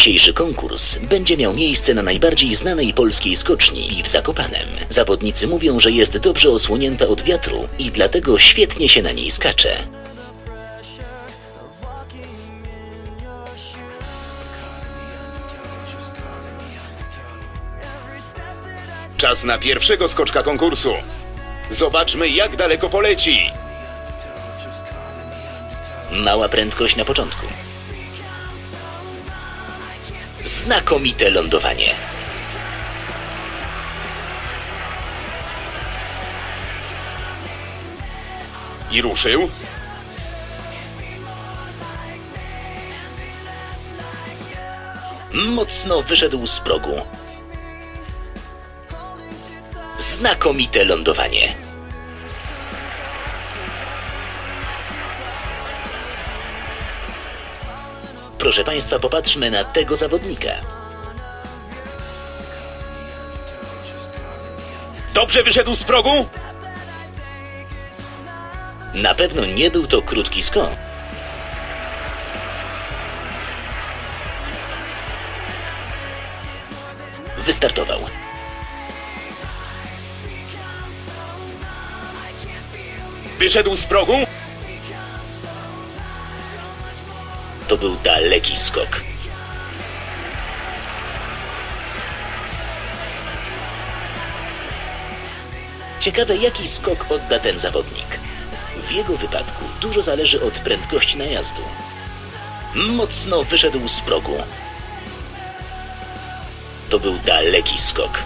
Dzisiejszy konkurs będzie miał miejsce na najbardziej znanej polskiej skoczni i w Zakopanem. Zawodnicy mówią, że jest dobrze osłonięta od wiatru i dlatego świetnie się na niej skacze. Czas na pierwszego skoczka konkursu. Zobaczmy, jak daleko poleci. Mała prędkość na początku. Znakomite lądowanie. I ruszył. Mocno wyszedł z progu. Znakomite lądowanie. Proszę Państwa, popatrzmy na tego zawodnika. Dobrze wyszedł z progu. Na pewno nie był to krótki skok. Wystartował. Wyszedł z progu. To był daleki skok. Ciekawe, jaki skok odda ten zawodnik. W jego wypadku dużo zależy od prędkości najazdu. Mocno wyszedł z progu. To był daleki skok.